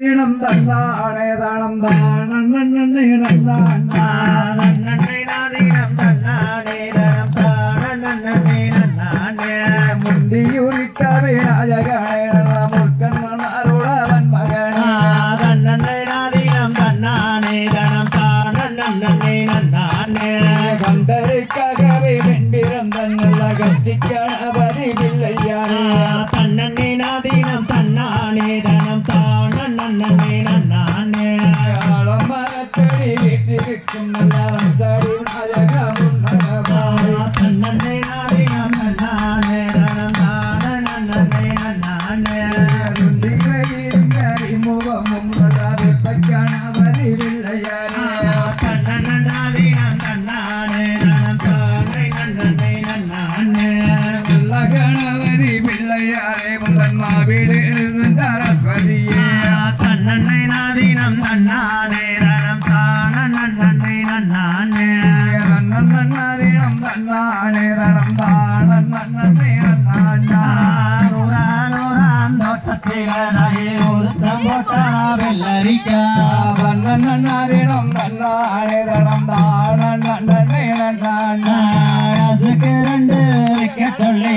இடம் தந்தானே தனம் தானே நந்தாண்டா முந்தியுரிக்க விநாயகனே முற்கன் அருளவன் மகனே கந்தருக்காகவே வெண்பிறந்தன் நல்ல கத்தி பிள்ளையானே தன்னே நாதீனம் தன்னானே தனம் தான் நன்னே நன்னானே ஆழம் மரத்தடி நல்ல சரஸ்வதியே. தன்னே நாதீனம் தன்னானே தனம் தான நன்னே நன்னானே. நன்னன். நன்னாதீனம் தன்னானே தனம் தானன் நன்னே நன்னாண்டா நன்னன் நன்னாதீனம் தன்னானே விக்க சொல்லி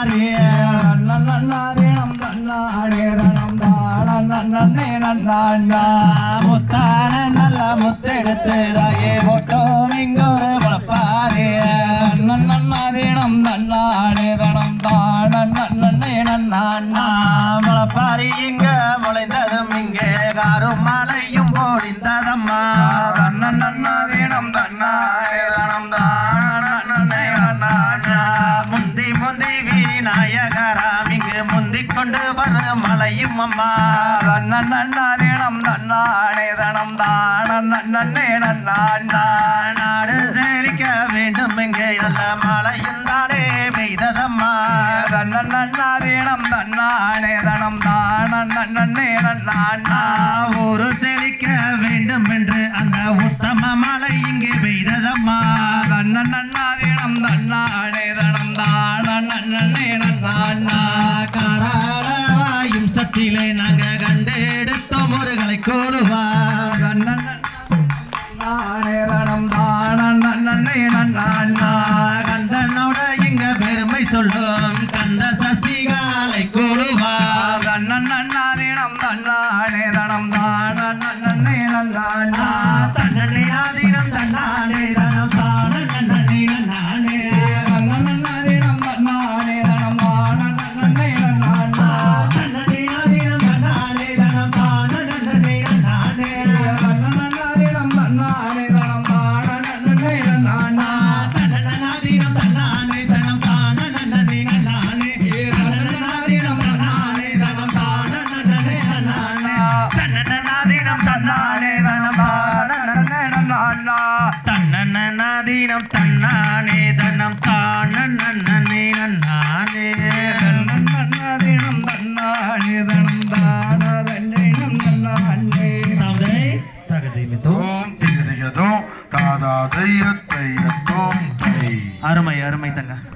முளப்பாரியே நன்னன் நன்னாதீனம் தன்னானே தனம் நன்னே நன்னாண்டா முத்தான நல்ல முத்தெடுத்து தாயே போட்டோம் இங்கொரு முளப்பாரியே நன்னன் நன்னாதீனம் தன்னானே தனம் தானன் நன்னே நன்னாண்டா முளப்பாரி இங்க முளைந்ததும் இங்கே காரும் மலையும் பொழிந்ததம்மா விநாயகராம் இங்கு முந்திக் கொண்டு வரும் மலையும் அம்மா. தன்னன் நன்னாதீனம் தன்னானே தனம் தானன் நன்னே நாடு சேரிக்க வேண்டும் இங்கே நல்ல மலையும் தானே பெய்ததம்மா. தன்னன் நன்னாதீனம் தன்னானே தனம் தானன் நன்னே நன்னாண்டா ஊரு செழிக்க வேண்டும் என்று அந்த உத்தம மலை இங்கே பெய்ததம்மா. தன்னன் காட்டிலே நாங்க கண்டெடுத்தோம் முருகலை கூடுவா கந்தனோட இங்க பெருமை சொல்லும். கந்த சஷ்டிகாலை கூடுவா தன்னன் நன்னாதீனம் தன்னானே தனம் தானன் நன்னே நன்னாண்டா தன்னே ஆதீனம் தன்னானே தனம் தான நன்னே தன்னநாதீனம் தன்னானே தனம் தான நன்னே தன்னானே தனம் தான நன்னானே தன்னன் தன்னானே தனம் தானதன்னேனம் நன்னாண்டே தகதை மிதோ ஓம் தை அருமை அருமை தங்க